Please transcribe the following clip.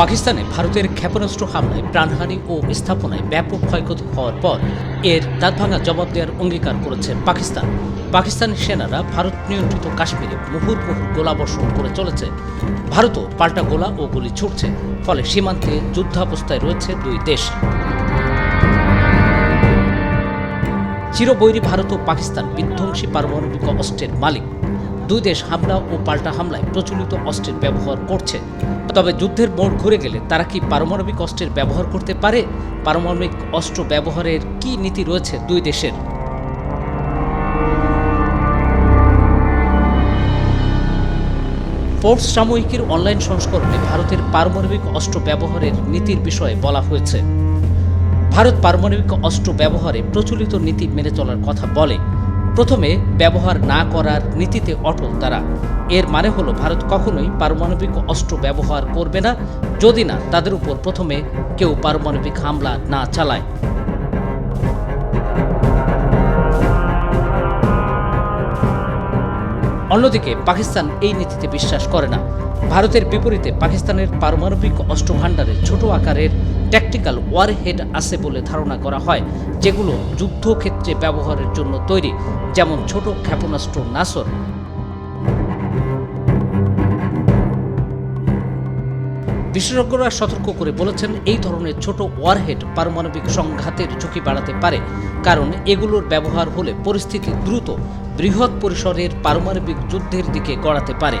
পাকিস্তানে ভারতের ক্ষেপণাস্ত্র হামলায় প্রাণহানি ও স্থাপনায় ব্যাপক ক্ষয়ক্ষতি হওয়ার পর এর দাঁতভাঙা জবাব দেওয়ার অঙ্গীকার করেছে পাকিস্তান। পাকিস্তানি সেনারা ভারত নিয়ন্ত্রিত কাশ্মীরে মুহুর্মুহু গোলাবর্ষণ করে চলেছে। ভারতও পাল্টা গোলা ও গুলি ছুটছে ফলে সীমান্তে যুদ্ধাবস্থায় রয়েছে দুই দেশ। চিরবৈরী ভারত ও পাকিস্তান বিধ্বংসী পারমাণবিক অস্ত্রের মালিক। দুই দেশ হামলা ও পাল্টা হামলায় প্রচলিত অস্ত্রের ব্যবহার করছে। তবে যুদ্ধের মোড় ঘুরে গেলে তারা কি পারমাণবিক অস্ত্রের ব্যবহার করতে পারে? পারমাণবিক অস্ত্র ব্যবহারের কি নীতি রয়েছে দুই দেশের? ফোর্বস সাময়িকীর অনলাইন সংস্করণে ভারতের পারমাণবিক অস্ত্র ব্যবহারের নীতির বিষয়ে বলা হয়েছে। ভারত পারমাণবিক অস্ত্র ব্যবহারে প্রচলিত নীতি মেনে চলার কথা বলে। প্রথমে ব্যবহার না করার নীতিতে অটল তারা। এর মানে হলো ভারত কখনোই পারমাণবিক অস্ত্র ব্যবহার করবে না, যদি না তাদের উপর প্রথমে কেউ পারমাণবিক হামলা না চালায়। অন্যদিকে পাকিস্তান এই নীতিতে বিশ্বাস করে না। ভারতের বিপরীতে পাকিস্তানের পারমাণবিক অস্ত্র ভাণ্ডারে ছোট আকারের ট্যাকটিক্যাল ওয়ারহেড আছে বলে ধারণা করা হয়, যেগুলো যুদ্ধক্ষেত্রে ব্যবহারের জন্য তৈরি, যেমন ছোট ক্ষেপণাস্ত্র নাসর। বিশেষজ্ঞরা সতর্ক করে বলেছেন, এই ধরনের ছোট ওয়ারহেড পারমাণবিক সংঘাতের ঝুঁকি বাড়াতে পারে, কারণ এগুলোর ব্যবহার হলে পরিস্থিতি দ্রুত বৃহৎ পরিসরের পারমাণবিক যুদ্ধের দিকে গড়াতে পারে।